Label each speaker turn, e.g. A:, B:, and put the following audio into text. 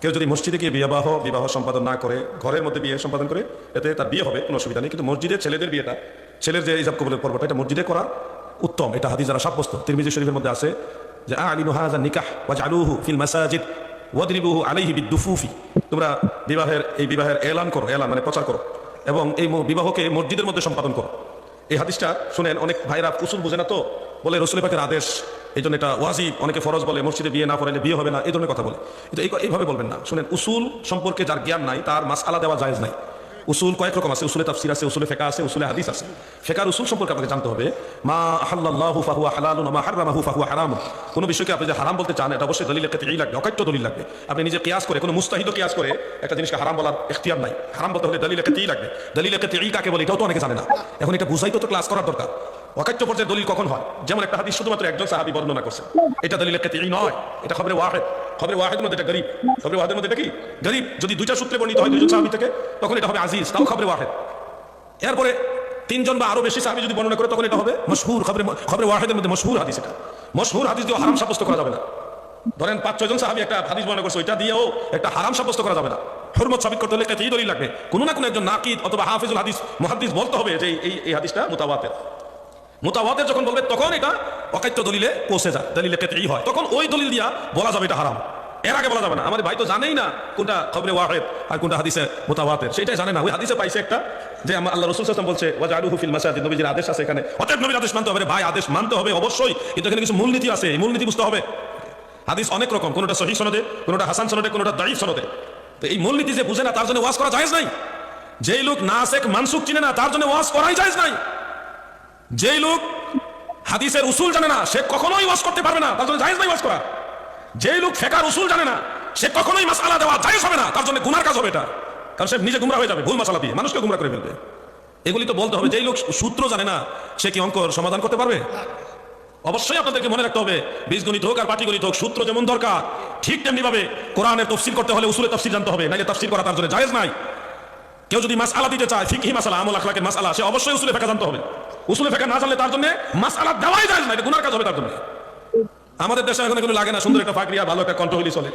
A: কেউ যদি মসজিদে গিয়ে বিবাহ বিবাহ সম্পাদন না করে, ঘরের মধ্যে বিয়ে সম্পাদন করে, এতে তার বিয়ে হবে, কোনো অসুবিধা নেই। কিন্তু মসজিদে ছেলেদের বিয়েটা, ছেলের যে ইজাব কবুলের পর্বটা, এটা মসজিদে করা উত্তম। এটা হাদিস যারা সাব্যস্ত। তিরমিজি শরীফের মধ্যে আছে যে হাজা নিকাহ আলুহু ফিল মাসাজিদ ওয়াদরিবুহু আলাইহি বিদ্দুফুফি। তোমরা বিবাহের, এই বিবাহের এলান করো, এলান মানে প্রচার করো, এবং এই বিবাহকে মসজিদের মধ্যে সম্পাদন করো। এই হাদিসটা শুনেন অনেক ভাইরা কুসুল বুঝে না তো? বলে রসুল পাকের আদেশ এই জন্য এটা ওয়াজিব, অনেকে ফরজ বলে, মসজিদে বিয়ে না পড়াইলে বিয়ে হবে না, এই ধরনের কথা বলে। কিন্তু এইভাবে বলবেন না। শুনেন, উসুল সম্পর্কে যার জ্ঞান নাই, তার মাসআলা দেওয়া জায়েজ নাই। উসুল কয়েক রকম আছে, উসুলে তাফসির আছে, উসুলে ফেকা আছে, উসুলে হাদিস আছে। ফেকার উসুল সম্পর্কে আপনাকে জানতে হবে, মা আহাল্লাহু ফাহুয়া হালালুন ওয়া মা হারামাহু ফাহুয়া হারাম কোনো বিষয়কে আপনি যে হারাম বলতে চান, এটা অবশ্যই দলিল ক্ষেত্রে এই লাগবে অকাট্য দলিল লাগবে। আপনি নিজে কিয়াস করে, কোনো মুস্তাহিদ কিয়াস করে, একটা জিনিসকে হারাম বলার এখতিয়ার নাই। হারাম বলতে হলে দলিলের ক্ষেত্রেই লাগবে। দলিল ক্ষেত্রে এই কাকে বলে, এটাও তো অনেকে জানে না। এখন এটা বুঝাইতে তো ক্লাস করার দরকার। অকাট্য পর্যায়ে দলিল কখন হয়? যেমন একটা হাদিস শুধুমাত্র একজন সাহাবী বর্ণনা করছে। এটা দলিলের ক্ষেত্রে এই নয়। এটা খবরে ওয়াহেদ। খবরে ওয়াহেদের মধ্যে এটা গরিব। খবরে ওয়াহেদের মধ্যে এটা কি? গরিব। যদি দুইটা সূত্রে বর্ণিত হয় দুজন সাহাবী থেকে, তখন এটা হবে আজিজ। তাও খবরে ওয়াহেদ। এরপরে তিনজন বা আরও বেশি সাহাবী যদি বর্ণনা করে, তখন এটা হবে মশহুর খবরে খবরে ওয়াহেদের মধ্যে মশহুর হাদিস এটা। মশহুর হাদিস দিয়ে হারাম সাব্যস্ত করা যাবে না। ধরেন পাঁচ, ছয়জন সাহাবী একটা হাদিস বর্ণনা করছে, ওইটা দিয়েও একটা হারাম সাব্যস্ত করা যাবে না। হরমত সাবিত করতে হলে এই দলিল লাগবে। কোনো না কোনো একজন নাকিদ অথবা হাফিজুল হাদিস, মুহাদ্দিস বলতে হবে যে এই হাদিসটা মুতাওয়াতের। মুতাওয়াতের যখন বলবে, তখন এটা অকাত্য দলিলে পৌঁছে যায়, দলিলে এই হয়। তখন ওই দলিল দিয়া বলা যাবে এটা হারাম। এর আগে বলা যাবে না। আমার ভাই তো জানেই না কোনটা খবরে ওয়াহেদ আর কোনটা হাদিসে মোতাবাতের সেটাই জানে না। ওই হাদিসে পাইছে একটা যে আমার আল্লাহ রসুল সাল্লাম বলছে ওয়াজ আলু হুফিল মাসাজিদ নবীজির আদেশ আছে এখানে। অতএব নবীর আদেশ মানতে হবে ভাই, আদেশ মানতে হবে অবশ্যই। কিন্তু এখানে কিছু মূলনীতি আছে। এই মূলনীতি বুঝতে হবে। হাদিস অনেক রকম। কোনোটা সহি সনদে, কোনটা হাসান সনদে, কোনটা দায়ী সনদে। তো এই মূলনীতি যে বুঝে না, তার জন্য ওয়াজ করা জায়েজ নাই। যেই লোক নাসেক মানসুক চিনে না, তার জন্য ওয়াজ করাই জায়েজ নাই। যেই লোক হাদিসের উসুল জানে না, সে কখনোই ওয়াজ করতে পারবে না, তার জন্য জায়েজ নাই ওয়াজ করা। যেই লোক ফেকার উসুল জানে না, সে কখনোই মাসালা দেওয়া জায়েজ হবে না, তার জন্য গুনার কাজ হবে এটা। কারণ সে নিজে গুমরা হয়ে যাবে, ভুল মাসালা দিয়ে, মানুষকে গুমরা করে ফেলবে। এগুলি তো বলতে হবে, যেই লোক সূত্র জানে না, সে কি অঙ্কর সমাধান করতে পারবে? অবশ্যই আপনাদেরকে মনে রাখতে হবে, বীজগণিত হোক আর পাটিগণিত হোক, সূত্র যেমন দরকার, ঠিক তেমনি ভাবে কোরআনের তফসিল করতে হলে উসুলের তফসিল জানতে হবে, নাইলে তফসিল করা তার জন্য জায়েজ নাই। কেউ যদি মাসআলা দিতে চায়, ফিকহি মাসালা, আমল আখলাকের মাসআলা সে অবশ্যই উসুলে ফেকা জানতে হবে। উসুলে ফেকা না জানলে তার জন্য মাসালা দেওয়াই যায় না, এটা গুনার কাজ হবে তার জন্য। আমাদের দেশে এখন এগুলো লাগে না, সুন্দর একটা ফাঁকরিয়া, ভালো একটা কণ্ঠ চলে।